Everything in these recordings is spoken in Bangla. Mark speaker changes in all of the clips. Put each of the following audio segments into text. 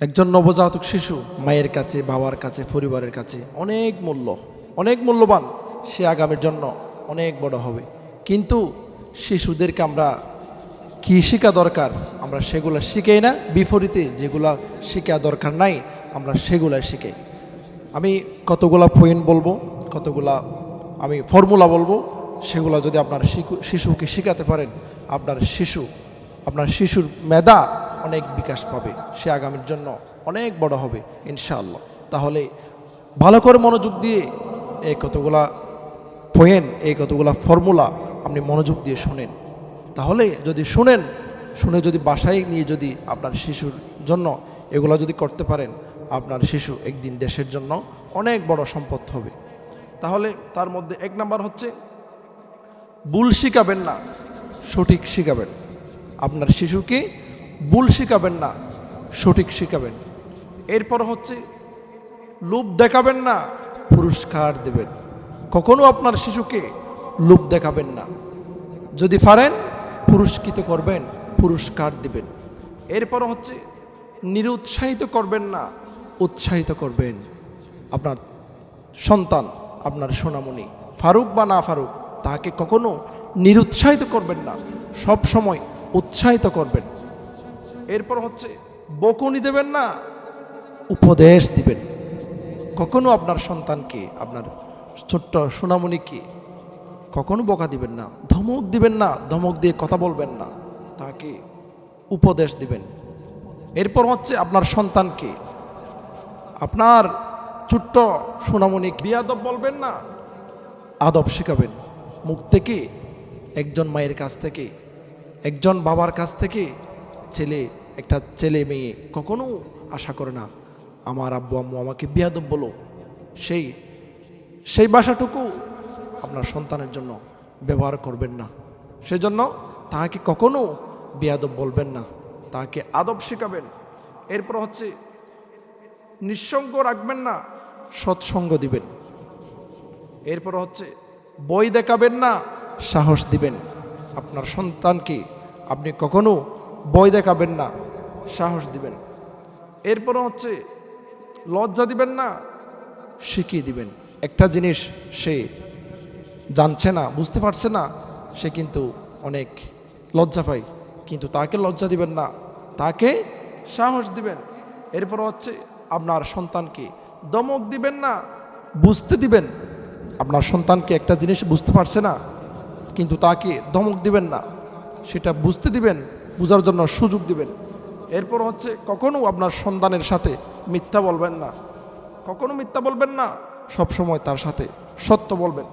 Speaker 1: একজন নবজাতক শিশু মায়ের কাছে, বাবার কাছে, পরিবারের কাছে অনেক মূল্য, অনেক মূল্যবান। সে আগামীর জন্য অনেক বড় হবে। কিন্তু শিশুদেরকে আমরা কী শেখা দরকার? আমরা সেগুলো শিখাই না। বিপরীতে যেগুলা শেখা দরকার নাই, আমরা সেগুলা শিখাই আমি কতগুলা পয়েন্ট বলব, কতগুলা আমি ফর্মুলা বলব, সেগুলো যদি আপনার শিশু শিশুকে শেখাতে পারেন, আপনার শিশু, আপনার শিশুর মেধা অনেক বিকাশ পাবে। সে আগামীর জন্য অনেক বড় হবে, ইনশাআল্লাহ। তাহলে ভালো করে মনোযোগ দিয়ে এই কতগুলা পয়েন্ট এই কতগুলা ফর্মুলা আপনি মনোযোগ দিয়ে শোনেন। তাহলে যদি শুনেন, শুনে যদি বাসায় নিয়ে যদি আপনার শিশুর জন্য এগুলো যদি করতে পারেন, আপনার শিশু একদিন দেশের জন্য অনেক বড় সম্পদ হবে। তাহলে তার মধ্যে এক নাম্বার হচ্ছে, ভুল শিখাবেন না, সঠিক শিখাবেন। আপনার শিশুকে ভুল শিখাবেন না, সঠিক শিখাবেন। এরপর হচ্ছে, লোভ দেখাবেন না, পুরস্কার দেবেন। কখনো আপনার শিশুকে লোভ দেখাবেন না। যদি পারেন, পুরস্কৃত করবেন, পুরস্কার দিবেন। এরপর হচ্ছে, নিরুৎসাহিত করবেন না, উৎসাহিত করবেন। আপনার সন্তান, আপনার সোনামণি, ফারুক বা না ফারুক, তাকে কখনো নিরুৎসাহিত করবেন না। সব সময় উৎসাহিত করবেন। এরপর হচ্ছে বকুনি দেবেন না উপদেশ দিবেন। কখনো আপনার সন্তানকে আপনার ছোট্ট সোনামণিকে কখনো বকা দিবেন না ধমক দিবেন না ধমক দিয়ে কথা বলবেন না তাকে উপদেশ দিবেন। এরপর হচ্ছে আপনার সন্তানকে আপনার ছোট্ট সোনামণি বিয়াদব বলবেন না আদব শেখাবেন। মুখ থেকে একজন মায়ের কাছ থেকে একজন বাবার কাছ থেকে ছেলে, একটা ছেলে মেয়ে কখনো আশা করে না, আমার আব্বু আম্মু আমাকে বিয়াদব বলো। সেই সেই ভাষাটুকু আপনার সন্তানের জন্য ব্যবহার করবেন না। সেজন্য তাহাকে কখনো বিয়াদব বলবেন না তাকে আদব শেখাবেন। এরপর হচ্ছে, নিঃসঙ্গ রাখবেন না, সৎসঙ্গ দিবেন। এরপর হচ্ছে, বই দেখাবেন না, সাহস দিবেন। আপনার সন্তানকে আপনি কখনো বই দেখাবেন না, সাহস দিবেন। এরপর হচ্ছে, লজ্জা দিবেন না, শিখিয়ে দিবেন। একটা জিনিস সে জানছে না, বুঝতে পারছে না, সে কিন্তু অনেক লজ্জা পায়। কিন্তু তাকে লজ্জা দিবেন না, তাকে সাহস দিবেন। এরপর হচ্ছে, আপনার সন্তানকে দমক দিবেন না, বুঝতে দিবেন। আপনার সন্তানকে একটা জিনিস বুঝতে পারছে না, কিন্তু তাকে দমক দিবেন না, সেটা বুঝতে দিবেন। বোঝার জন্য সুযোগ দিবেন। এরপর হচ্ছে, কখনো আপনার সন্তানের সাথে মিথ্যা বলবেন না। কখনো মিথ্যা বলবেন না সব সময় তার সাথে সত্য বলবেন।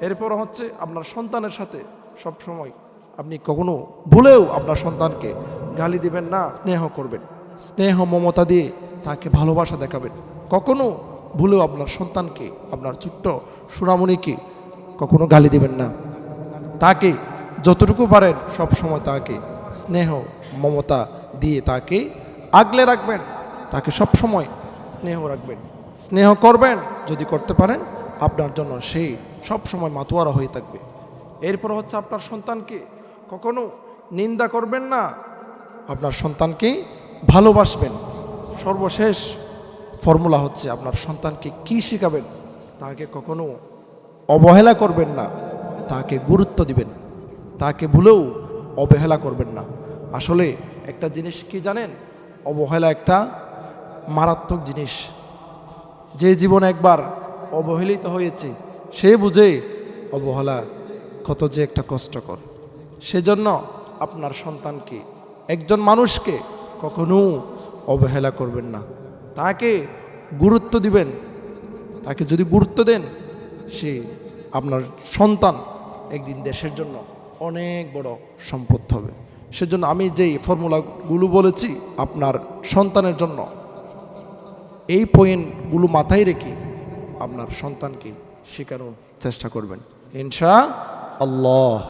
Speaker 1: এরপর হচ্ছে, আপনার সন্তানের সাথে সব সময় আপনি কখনো ভুলেও আপনার সন্তানকে গালি দিবেন না, স্নেহ করবেন। স্নেহ, মমতা দিয়ে তাকে ভালোবাসা দেখাবেন। কখনো ভুলেও আপনার সন্তানকে, আপনার ছোট্ট সুরামণিকে কখনো গালি দিবেন না। তাকে যতটুকু পারেন সব সময় তাকে স্নেহ, মমতা দিয়ে তাকে আগলে রাখবেন। তাকে সব সময় স্নেহ রাখবেন। স্নেহ করবেন, যদি করতে পারেন, আপনার জন্য সে সব সময় মাতোয়ারা হয়ে থাকবে। এরপর হচ্ছে আপনার সন্তানকে কখনো নিন্দা করবেন না। আপনার সন্তানকে ভালোবাসবেন। সর্বশেষ ফর্মুলা হচ্ছে আপনার সন্তানকে কি শেখাবেন? তাকে কখনো অবহেলা করবেন না। তাকে গুরুত্ব দিবেন। তাকে ভুলেও অবহেলা করবেন না। আসলে একটা জিনিস কি জানেন? অবহেলা একটা মারাত্মক জিনিস। যে জীবন একবার অবহেলিত হয়েছে, সে বুঝে অবহেলা কত যে একটা কষ্টকর। সেজন্য আপনার সন্তানকে, একজন মানুষকে কখনো অবহেলা করবেন না। তাকে গুরুত্ব দিবেন। তাকে যদি গুরুত্ব দেন, সে আপনার সন্তান একদিন দেশের জন্য অনেক বড় সম্পদ হবে। সেজন্য আমি যেই ফর্মুলাগুলো বলেছি আপনার সন্তানের জন্য, এই পয়েন্টগুলো মাথায় রেখে আপনার সন্তানকে শেখানোর চেষ্টা করবেন। ইনশা আল্লাহ